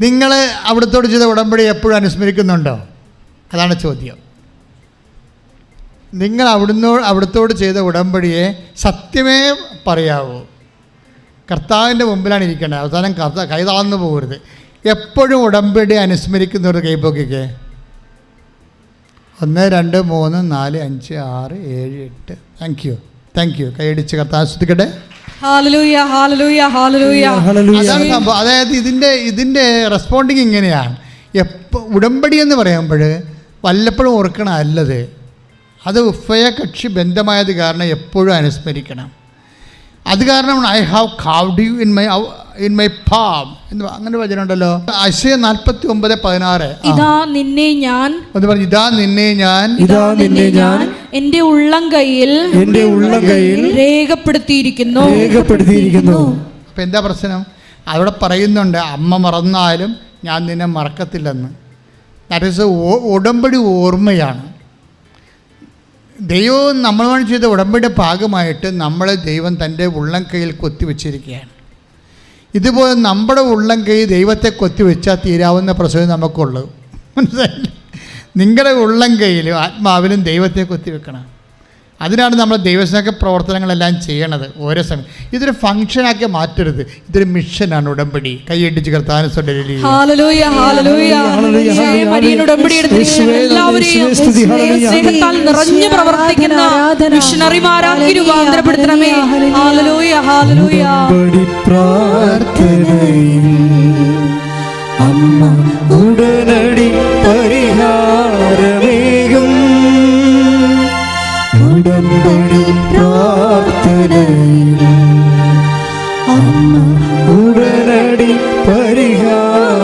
നിങ്ങൾ അവിടുത്തോട് ചെയ്ത ഉടമ്പടി എപ്പോഴും അനുസ്മരിക്കുന്നുണ്ടോ? അതാണ് ചോദ്യം. നിങ്ങൾ അവിടുന്ന് അവിടുത്തോട് ചെയ്ത ഉടമ്പടിയെ സത്യമേ പറയാവൂ. കർത്താവിന്റെ മുമ്പിലാണ് ഇരിക്കേണ്ടത്. അവസാനം കർത്ത കൈതാന്നു പോകരുത്. എപ്പോഴും ഉടമ്പടി അനുസ്മരിക്കുന്നവർ കൈപ്പൊക്കിക്ക് ഒന്ന് രണ്ട് മൂന്ന് നാല് അഞ്ച് ആറ് ഏഴ് എട്ട്. താങ്ക് യു താങ്ക് യു കൈയടിച്ച് കർത്താവ് ശ്രദ്ധിക്കട്ടെ അതായത് ഇതിന്റെ ഇതിന്റെ റെസ്പോണ്ടിങ് ഇങ്ങനെയാണ് എപ്പോൾ ഉടമ്പടി എന്ന് പറയുമ്പോൾ വല്ലപ്പോഴും ഓർക്കണം അല്ലത്. അത് ഉഫയ കക്ഷി ബന്ധമായത് കാരണം എപ്പോഴും അനുസ്മരിക്കണം. അത് കാരണം I have carved you in my in my palm എന്ന് അങ്ങനെ വചനമുണ്ടല്ലോ. അശയ നാൽപ്പത്തി ഒമ്പത് പതിനാറ് ഇതാ നിന്നെ ഞാൻ. എന്ന് പറഞ്ഞു ഇതാ നിന്നെ ഞാൻ. ഇതാ നിന്നെ ഞാൻ എന്റെ ഉള്ളം കയ്യിൽ എന്റെ ഉള്ളം കയ്യിൽ രേഖപ്പെടുത്തിയിരിക്കുന്നു. രേഖപ്പെടുത്തിയിരിക്കുന്നു. അപ്പൊ എന്താ പ്രശ്നം? അവിടെ പറയുന്നുണ്ട് അമ്മ മറന്നാലും ഞാൻ നിന്നെ മറക്കത്തില്ലെന്ന്. ദാറ്റ് ഈസ് ഉടമ്പടി ഓർമ്മയാണ്. ദൈവവും നമ്മളുമായി ചെയ്ത ഉടമ്പടി ഭാഗമായിട്ട് നമ്മളെ ദൈവം തന്റെ ഉള്ളം കയ്യിൽ കൊത്തിവെച്ചിരിക്കുകയാണ് ഇതുപോലെ നമ്മുടെ ഉള്ളം കൈ ദൈവത്തെ കൊത്തിവെച്ചാൽ തീരാവുന്ന പ്രസവം നമുക്കുള്ളൂ. മനസ്സിലായില്ലേ? നിങ്ങളുടെ ഉള്ളം കയ്യിലും ആത്മാവിലും ദൈവത്തെ കൊത്തിവെക്കണം അതിനാണ് നമ്മൾ ദൈവസ്നേഹ പ്രവർത്തനങ്ങളെല്ലാം ചെയ്യണത് ഓരോ സമയം. ഇതൊരു ഫംഗ്ഷനാക്കി മാറ്റരുത്. ഇതൊരു മിഷനാണ് ഉടമ്പടി. കൈയടിച്ച് കർത്താനും നിറഞ്ഞു പ്രവർത്തിക്കുന്ന മിഷനറിമാരാക്കി രൂപാന്തരപ്പെടുത്തണമേ പ്രാർത്ഥനയിൽ അമ്മ ഉടനടി പരിഹാരമേകും ഉടമ്പടി പ്രാർത്ഥനയിൽ അമ്മ ഉടനടി പരിഹാരമേകും.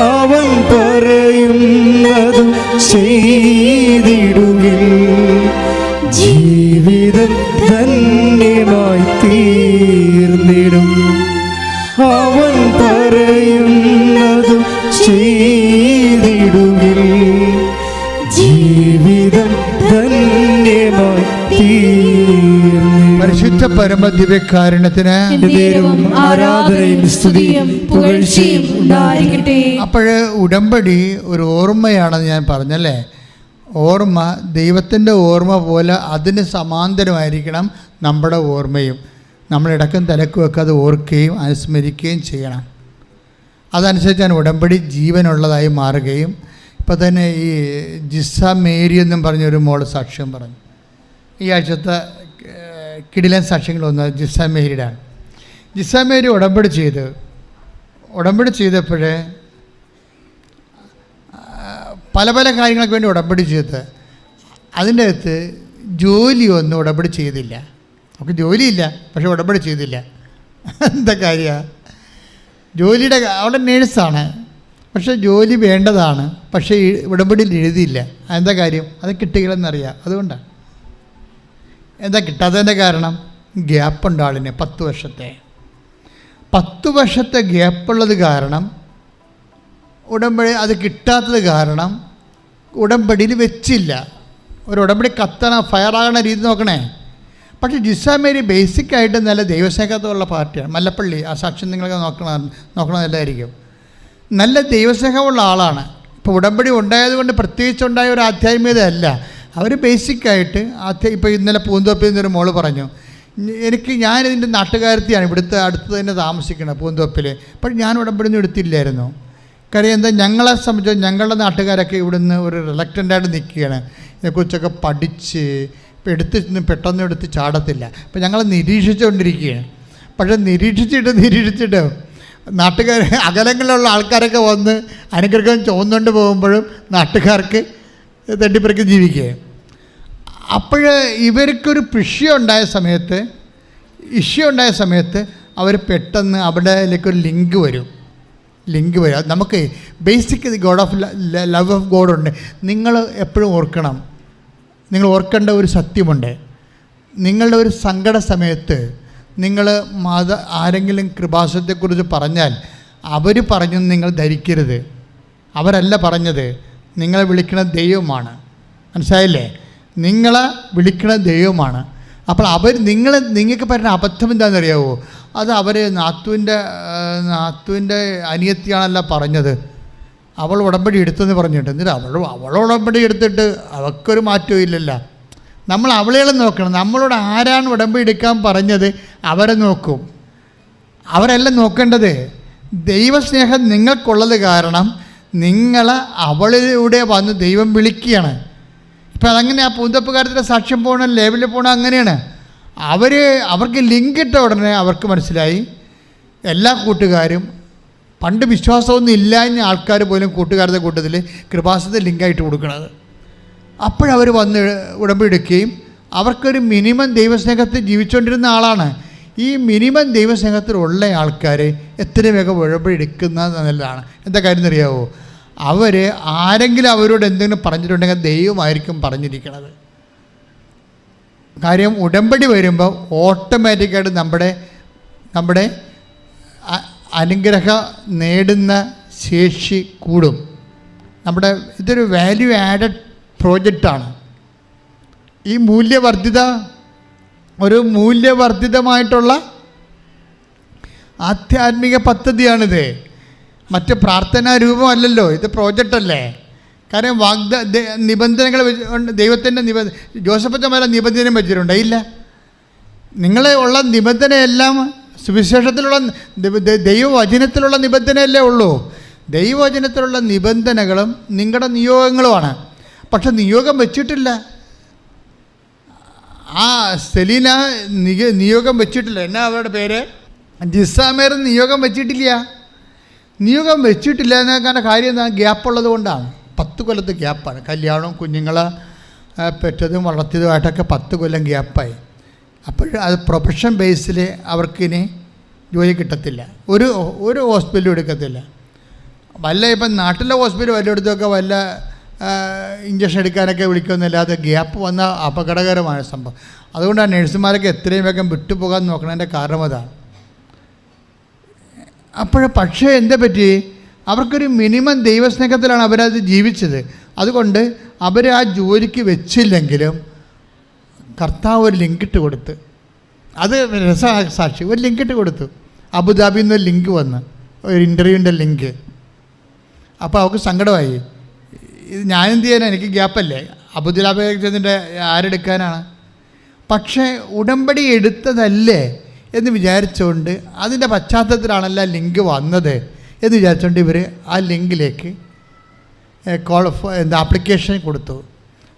അവൻ പറയുന്നതും ചെയ്തിടുകിൽ ജീവിതം ധന്യമായി നേരവും ആരാധനയും സ്തുതിയും പുകഴ്ചയും ഉണ്ടായിരിക്കട്ടെ. അപ്പോൾ ഉടമ്പടി ഒരു ഓർമ്മയാണെന്ന് ഞാൻ പറഞ്ഞല്ലേ? ഓർമ്മ ദൈവത്തിന്റെ ഓർമ്മ പോലെ അതിന് സമാന്തരമായിരിക്കണം നമ്മുടെ ഓർമ്മയും. നമ്മൾ ഇടക്കും തലക്കും ഒക്കെ അത് ഓർക്കുകയും അനുസ്മരിക്കുകയും ചെയ്യണം. അതനുസരിച്ചാണ് ഉടമ്പടി ജീവനുള്ളതായി മാറുകയും ഇപ്പോൾ തന്നെ ഈ ജിസ മേരി എന്നും പറഞ്ഞൊരു മോൾ സാക്ഷ്യം പറഞ്ഞു. ഈ ആഴ്ചത്തെ കിടിലൻ സാക്ഷ്യങ്ങളൊന്ന് ജിസ മേരിയുടെ ആണ് ജിസ ഉടമ്പടി ചെയ്ത് ഉടമ്പടി ചെയ്തപ്പോഴേ പല പല കാര്യങ്ങൾക്ക് വേണ്ടി ഉടമ്പടി ചെയ്ത് അതിന്റെ അകത്ത് ജോലിയൊന്നും ഉടമ്പടി ചെയ്തില്ല. നമുക്ക് ജോലിയില്ല പക്ഷെ ഉടമ്പടി ചെയ്തില്ല. എന്താ കാര്യമാണ് ജോലിയുടെ അവിടെ നേഴ്സാണ് പക്ഷേ ജോലി വേണ്ടതാണ് പക്ഷേ ഉടമ്പടിയിൽ എഴുതിയില്ല. അതെന്താ കാര്യം? അത് കിട്ടുകയില്ലെന്നറിയാം. അതുകൊണ്ടാണ്. എന്താ കിട്ടാത്തതിന്റെ കാരണം? ഗ്യാപ്പുണ്ട് ആളിന് പത്ത് വർഷത്തെ. പത്ത് വർഷത്തെ ഗ്യാപ്പുള്ളത് കാരണം ഉടമ്പടി അത് കിട്ടാത്തത് കാരണം ഉടമ്പടിയിൽ വെച്ചില്ല. ഒരു ഉടമ്പടി കത്തണ ഫയറാകണ രീതി നോക്കണേ. പക്ഷേ ജിസാമേരി ബേസിക്കായിട്ട് നല്ല ദൈവസ്നേഹത്തുള്ള പാർട്ടിയാണ്. മല്ലപ്പള്ളി ആ സാക്ഷ്യം നിങ്ങൾക്ക് നോക്കണം നല്ലതായിരിക്കും. നല്ല ദൈവസ്നേഹമുള്ള ആളാണ്. ഇപ്പോൾ ഉടമ്പടി ഉണ്ടായതുകൊണ്ട് പ്രത്യേകിച്ച് ഉണ്ടായ ഒരു ആധ്യാത്മികതയല്ല അവർ ബേസിക്കായിട്ട് അത് ഇപ്പോൾ ഇന്നലെ പൂന്തോപ്പിൽ നിന്നൊരു മോൾ പറഞ്ഞു എനിക്ക് ഞാൻ ഇതിന്റെ നാട്ടുകാരത്തിയാണ് ഇവിടുത്തെ അടുത്ത് തന്നെ താമസിക്കുന്നത് പൂന്തോപ്പിൽ പക്ഷേ ഞാൻ ഉടമ്പടി എടുത്തില്ലായിരുന്നു. കാര്യം എന്താ ഞങ്ങളെ സംബന്ധിച്ച് ഞങ്ങളുടെ നാട്ടുകാരൊക്കെ ഇവിടുന്ന് ഒരു റിലക്റ്റന്റായിട്ട് നിൽക്കുകയാണ്. ഇതിനെക്കുറിച്ചൊക്കെ പഠിച്ച് ഇപ്പം എടുത്ത് പെട്ടെന്ന് എടുത്ത് ചാടത്തില്ല. അപ്പം ഞങ്ങൾ നിരീക്ഷിച്ചുകൊണ്ടിരിക്കുകയാണ്. പക്ഷേ നിരീക്ഷിച്ചിട്ട് നിരീക്ഷിച്ചിട്ട് നാട്ടുകാർ അകലങ്ങളിലുള്ള ആൾക്കാരൊക്കെ വന്ന് അനുഗ്രഹം ചോന്നുകൊണ്ട് പോകുമ്പോഴും നാട്ടുകാർക്ക് തട്ടിപ്പറക്കി ജീവിക്കുക അപ്പോൾ ഇവർക്കൊരു ഉണ്ടായ സമയത്ത് ഉണ്ടായ സമയത്ത് അവർ പെട്ടെന്ന് അവിടേക്കൊരു ലിങ്ക് വരും. ലിങ്ക് വരും. നമുക്ക് basic God of love of God ഉണ്ട്. നിങ്ങൾ എപ്പോഴും ഓർക്കണം. നിങ്ങൾ ഓർക്കേണ്ട ഒരു സത്യമുണ്ട്. നിങ്ങളുടെ ഒരു സങ്കട സമയത്ത് നിങ്ങൾ മത ആരെങ്കിലും കൃപാസനത്തെക്കുറിച്ച് പറഞ്ഞാൽ അവർ പറഞ്ഞു നിങ്ങൾ ധരിക്കരുത്. അവരല്ല പറഞ്ഞത്. നിങ്ങളെ വിളിക്കുന്ന ദൈവമാണ്. മനസ്സിലായില്ലേ? നിങ്ങളെ വിളിക്കുന്ന ദൈവമാണ്. അപ്പോൾ അവർ നിങ്ങൾ നിങ്ങൾക്ക് പറ്റുന്ന അബദ്ധം എന്താണെന്നറിയാവോ? അത് അവർ നാത്തുവിന്റെ നാത്തുവിന്റെ അനിയത്തിയാണല്ല പറഞ്ഞത്. അവൾ ഉടമ്പടി എടുത്തെന്ന് പറഞ്ഞിട്ട് എന്നിട്ട് അവൾ അവൾ ഉടമ്പടി എടുത്തിട്ട് അവൾക്കൊരു മാറ്റവും ഇല്ലല്ലോ. നമ്മൾ അവളെ നോക്കണം നമ്മളോട് ആരാണ് ഉടമ്പടി എടുക്കാൻ പറഞ്ഞത് അവരെ നോക്കും. അവരെല്ലാം നോക്കേണ്ടത്. ദൈവസ്നേഹം നിങ്ങൾക്കുള്ളത് കാരണം നിങ്ങളെ അവളിലൂടെ വന്ന് ദൈവം വിളിക്കുകയാണ്. ഇപ്പം അതങ്ങനെ ആ പൂന്തപ്പുകാരത്തിന്റെ സാക്ഷ്യം പോകണം ലേബിളിൽ പോകണം അങ്ങനെയാണ്. അവർ അവർക്ക് ലിങ്ക് ഇട്ട ഉടനെ അവർക്ക് മനസ്സിലായി. എല്ലാ കൂട്ടുകാരും പണ്ട് വിശ്വാസമൊന്നും ഇല്ലാഞ്ഞ ആൾക്കാർ പോലും കൂട്ടുകാരുടെ കൂട്ടത്തിൽ കൃപാസത്തെ ലിങ്കായിട്ട് കൊടുക്കുന്നത് അപ്പോഴവർ വന്ന് ഉടമ്പെടുക്കുകയും അവർക്കൊരു മിനിമം ദൈവസ്നേഹത്തിൽ ജീവിച്ചുകൊണ്ടിരുന്ന ആളാണ്. ഈ മിനിമം ദൈവസ്നേഹത്തിലുള്ള ആൾക്കാരെ എത്ര വേഗം ഉടമ്പടി എടുക്കുന്നത് നല്ലതാണ് എന്താ കാര്യം അറിയാവോ അവർ ആരെങ്കിലും അവരോട് എന്തെങ്കിലും പറഞ്ഞിട്ടുണ്ടെങ്കിൽ ദൈവമായിരിക്കും പറഞ്ഞിരിക്കണത്. കാര്യം ഉടമ്പടി വരുമ്പോൾ ഓട്ടോമാറ്റിക്കായിട്ട് നമ്മുടെ നമ്മുടെ അനുഗ്രഹം നേടുന്ന ശേഷി കൂടും. നമ്മുടെ ഇതൊരു വാല്യൂ ആഡഡ് പ്രോജക്റ്റാണ് ഈ മൂല്യവർദ്ധിത ഒരു മൂല്യവർദ്ധിതമായിട്ടുള്ള ആധ്യാത്മിക പദ്ധതിയാണിത്. മറ്റ് പ്രാർത്ഥനാ രൂപമല്ലല്ലോ ഇത് പ്രോജക്റ്റല്ലേ കാരണം വാഗ്ദ നിബന്ധനകൾ ദൈവത്തിന്റെ നിബ ജോസഫച്ചമാരെ നിബന്ധന വെച്ചിട്ടുണ്ട് ഇല്ല. നിങ്ങളെ ഉള്ള നിബന്ധനയെല്ലാം സുവിശേഷത്തിലുള്ള ദൈവവചനത്തിലുള്ള നിബന്ധനയല്ലേ ഉള്ളൂ. ദൈവവചനത്തിലുള്ള നിബന്ധനകളും നിങ്ങളുടെ നിയോഗങ്ങളുമാണ്. പക്ഷെ നിയോഗം വെച്ചിട്ടില്ല. ആ സെലീന നിയോഗം വെച്ചിട്ടില്ല. എന്നാ അവരുടെ പേര്? ജിസാമേർ നിയോഗം വെച്ചിട്ടില്ല. നിയോഗം വെച്ചിട്ടില്ല എന്നൊക്കെ കാര്യം എന്താ? ഗ്യാപ്പുള്ളത് കൊണ്ടാണ്. പത്ത് കൊല്ലത്ത് ഗ്യാപ്പാണ്. കല്യാണവും കുഞ്ഞുങ്ങളെ പെറ്റതും വളർത്തിയതുമായിട്ടൊക്കെ പത്ത് കൊല്ലം ഗ്യാപ്പായി. അപ്പോൾ അത് പ്രൊഫഷൻ ബേസിൽ അവർക്കിനി ജോലി കിട്ടത്തില്ല. ഒരു ഒരു ഹോസ്പിറ്റലും എടുക്കത്തില്ല. വല്ല ഇപ്പം നാട്ടിലെ ഹോസ്പിറ്റൽ വല്ലയിടത്തൊക്കെ വല്ല ഇഞ്ചക്ഷൻ എടുക്കാനൊക്കെ വിളിക്കുന്നില്ലാതെ ഗ്യാപ്പ് വന്ന അപകടകരമായ സംഭവം. അതുകൊണ്ടാണ് നഴ്സുമാരൊക്കെ എത്രയും വേഗം വിട്ടുപോകാൻ നോക്കണതിന്റെ കാരണം അതാണ്. അപ്പോൾ പക്ഷേ എന്താ പറ്റി? അവർക്കൊരു മിനിമം ദൈവസ്നേഹത്തിലാണ് അവരത് ജീവിച്ചത്. അതുകൊണ്ട് അവർ ആ ജോലിക്ക് വെച്ചില്ലെങ്കിലും കർത്താവ് ഒരു ലിങ്കിട്ട് കൊടുത്ത്. അത് രസ സാക്ഷി ഒരു ലിങ്കിട്ട് കൊടുത്തു. അബുദാബിയിൽ നിന്ന് ഒരു ലിങ്ക് വന്ന് ഒരു ഇന്റർവ്യൂവിന്റെ ലിങ്ക് അപ്പോൾ അവർക്ക് സങ്കടമായി. ഇത് ഞാൻ എന്ത് ചെയ്യാനാ എനിക്ക് ഗ്യാപ്പല്ലേ. ചെന്നിട്ട് ആരെടുക്കാനാണ്. പക്ഷേ ഉടമ്പടി എടുത്തതല്ലേ എന്ന് വിചാരിച്ചുകൊണ്ട് അതിന്റെ പശ്ചാത്തലത്തിലാണല്ലോ ലിങ്ക് വന്നത് എന്ന് വിചാരിച്ചുകൊണ്ട് ഇവർ ആ ലിങ്കിലേക്ക് കോൾ എന്താ ആപ്ലിക്കേഷൻ കൊടുത്തു.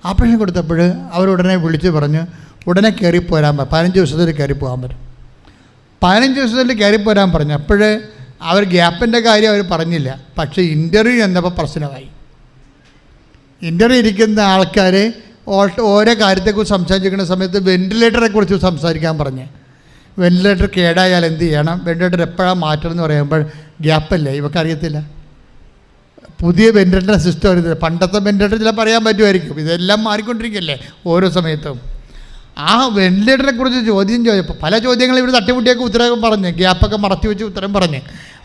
ആപ്ലിക്കേഷൻ കൊടുത്തപ്പോൾ അവരുടനെ വിളിച്ച് പറഞ്ഞു ഉടനെ കയറി പോരാൻ പതിനഞ്ച് ദിവസത്തിൽ കയറി പോകാൻ പറ്റും. പതിനഞ്ച് ദിവസത്തിൽ കയറി പോരാൻ പറഞ്ഞു അപ്പോൾ അവർ ഗ്യാപ്പിന്റെ കാര്യം അവർ പറഞ്ഞില്ല. പക്ഷേ ഇന്റർവ്യൂ എന്നപ്പോൾ പ്രശ്നമായി. ഇന്റർവ്യൂ ഇരിക്കുന്ന ആൾക്കാർ ഓരോ കാര്യത്തെക്കുറിച്ച് സംസാരിക്കുന്ന സമയത്ത് വെന്റിലേറ്ററെ കുറിച്ച് സംസാരിക്കാൻ പറഞ്ഞു. വെന്റിലേറ്റർ കേടായാൽ എന്ത് ചെയ്യണം? വെന്റിലേറ്റർ എപ്പോഴാണ് മാറ്റണം എന്ന് പറയുമ്പോൾ ഗ്യാപ്പല്ലേ? ഇവക്കറിയത്തില്ല പുതിയ വെന്റിലേറ്റർ സിസ്റ്റം അറിയത്തില്ല പണ്ടത്തെ വെന്റിലേറ്റർ ചിലപ്പോൾ അറിയാൻ പറ്റുമായിരിക്കും. ഇതെല്ലാം മാറിക്കൊണ്ടിരിക്കുകയല്ലേ ഓരോ സമയത്തും. ആ വെന്റിലേറ്ററെ കുറിച്ച് ചോദ്യം ചോദിച്ചപ്പോൾ പല ചോദ്യങ്ങളും ഇവർ തട്ടിമുട്ടിയൊക്കെ ഉത്തരം പറഞ്ഞ്. ഗ്യാപ്പൊക്കെ മറച്ചു വെച്ച് ഉത്തരം പറഞ്ഞ്.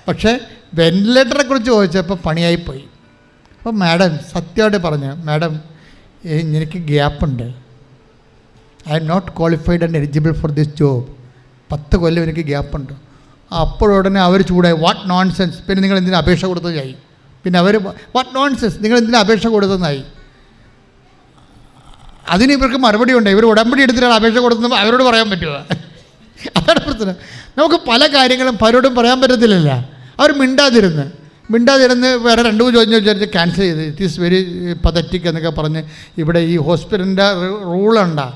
പക്ഷേ വെന്റിലേറ്ററെ കുറിച്ച് ചോദിച്ചപ്പോൾ പണിയായിപ്പോയി. അപ്പോൾ മാഡം സത്യമായിട്ട് പറഞ്ഞു മാഡം എനിക്ക് ഗ്യാപ്പുണ്ട്. I am not qualified and eligible for this job. പത്ത് കൊല്ലം എനിക്ക് ഗ്യാപ്പുണ്ട്. അപ്പോഴുടനെ അവർ ചൂടായി വാട്ട് നോൺസെൻസ്? പിന്നെ നിങ്ങൾ എന്തിനാ അപേക്ഷ കൊടുത്തതായി പിന്നെ അവർ വാട്ട് നോൺസെൻസ്? നിങ്ങൾ എന്തിനാ അപേക്ഷ കൊടുത്തതായി അതിന് ഇവർക്ക് മറുപടി ഉണ്ട്. ഇവർ ഉടമ്പടി എടുത്തിട്ടാണ് അപേക്ഷ കൊടുത്തത് അവരോട് പറയാൻ പറ്റുമോ? അതാണ് പ്രശ്നം. നമുക്ക് പല കാര്യങ്ങളും പലരോടും പറയാൻ പറ്റത്തില്ലല്ല. അവർ മിണ്ടാതിരുന്ന്. മിണ്ടാതിരുന്ന് വേറെ രണ്ട് മൂന്ന് ചോദ്യം വിചാരിച്ച് ക്യാൻസൽ ചെയ്ത്. ഇറ്റ് ഈസ് വെരി പതറ്റിക് എന്നൊക്കെ പറഞ്ഞ് ഇവിടെ ഈ ഹോസ്പിറ്റലിന്റെ റൂളുണ്ടാ.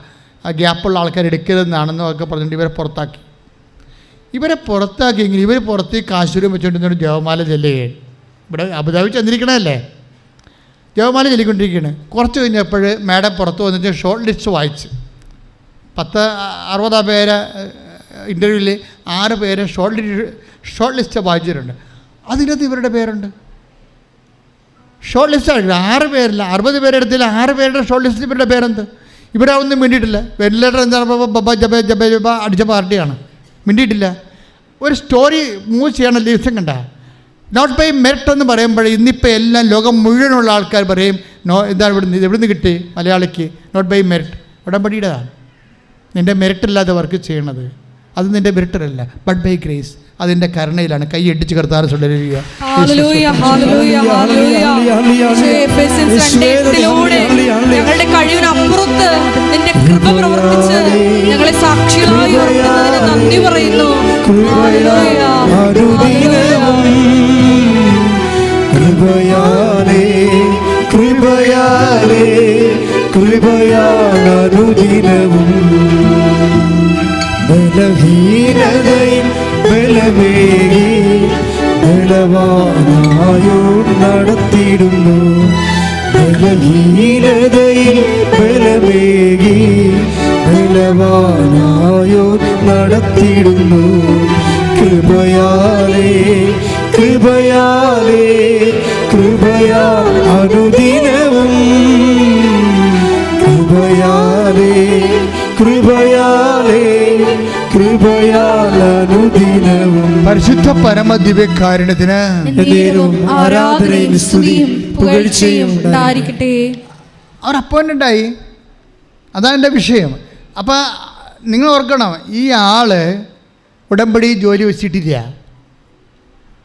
ആ ഗ്യാപ്പുള്ള ആൾക്കാർ എടുക്കരുതെന്നാണെന്നും ഒക്കെ പറഞ്ഞിട്ട് ഇവരെ പുറത്താക്കി. ഇവരെ പുറത്താക്കിയെങ്കിൽ ഇവർ പുറത്ത് കാശൂരും വെച്ചുകൊണ്ടിരുന്ന ജവമാല ചെല്ലുകയാണ് ഇവിടെ അബുദാബി ചെന്നിരിക്കണമല്ലേ ജവമാല ചൊല്ലിക്കൊണ്ടിരിക്കുകയാണ് കുറച്ച് കഴിഞ്ഞപ്പോൾ മാഡം പുറത്ത് വന്നിട്ട് ഷോർട്ട് ലിസ്റ്റ് വായിച്ച്. പത്ത് അറുപതാ പേരെ ഇന്റർവ്യൂവിൽ ആറ് പേരെ ഷോർട്ട് ലിസ്റ്റ് ഷോർട്ട് ലിസ്റ്റ് വായിച്ചിട്ടുണ്ട്. അതിനകത്ത് ഇവരുടെ പേരുണ്ട്. ഷോർട്ട് ലിസ്റ്റ് ആയിട്ടില്ല ആറ് പേരില്ല. അറുപത് പേരെടുത്തില്ല ആറ് പേരുടെ ഷോർട്ട് ലിസ്റ്റിൽ ഇവരുടെ പേരെന്ത്? ഇവിടെ ഒന്നും മിണ്ടിയിട്ടില്ല. വെന്റിലേറ്റർ എന്താണ്? ബബ ജബ ജബ ജബ അടിച്ച പാർട്ടിയാണ്. മിണ്ടിയിട്ടില്ല. ഒരു സ്റ്റോറി മൂവ് ചെയ്യണം ദിവസം കണ്ട നോട്ട് ബൈ മെറിറ്റ് എന്ന് പറയുമ്പോൾ ഇന്നിപ്പോൾ എല്ലാം ലോകം മുഴുവനുള്ള ആൾക്കാർ പറയും നോ എന്താണ് ഇവിടുന്ന് ഇത് എവിടുന്ന് കിട്ടി മലയാളിക്ക്. നോട്ട് ബൈ മെറിറ്റ് ഉടമ്പടിയുടേതാണ്. നിന്റെ മെറിറ്റ് ഇല്ലാതെ വർക്ക് ചെയ്യണത്. അത് നിന്റെ വിരട്ടലല്ല ബട്ട് ബൈ ഗ്രേസ് അതിന്റെ കരുണയിലാണ് കൈ അടിച്ച് കർത്താറ് ഞങ്ങളുടെ കഴിവിനപ്പുറത്ത് നിന്റെ കൃപ പ്രവർത്തിച്ച് ഞങ്ങളെ സാക്ഷികളായി നന്ദി പറയുന്നു കൃപയാലേ കൃപയാലേ ബലമേകി ബലവാനായോ നടത്തിയിടുന്നു. ബലഹീനതയിൽ ബലമേകി ബലവാനായോ നടത്തിയിടുന്നു. കൃപയാലേ കൃപയാലേ കൃപയാ അനുദിനവും അനുദിനവും പരിശുദ്ധ പരമ ദിവ്യകാരുണ്യത്തിന് എന്നേരവും ആരാധനയും സ്തുതിയും പുകഴ്ചയും ഉണ്ടായിരിക്കട്ടെ. അവർ അപ്പോയിന്റ് ആയി അതാണ് എന്റെ വിഷയം. അപ്പോൾ നിങ്ങൾ ഓർക്കണം ഈ ആൾ ഉടമ്പടി ജോലി വെച്ചിട്ടില്ല.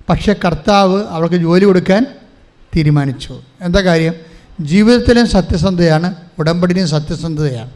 പക്ഷെ കർത്താവ് അവൾക്ക് ജോലി കൊടുക്കാൻ തീരുമാനിച്ചു. എന്താ കാര്യം? ജീവിതത്തിലും സത്യസന്ധതയാണ് ഉടമ്പടിയിലും സത്യസന്ധതയാണ്.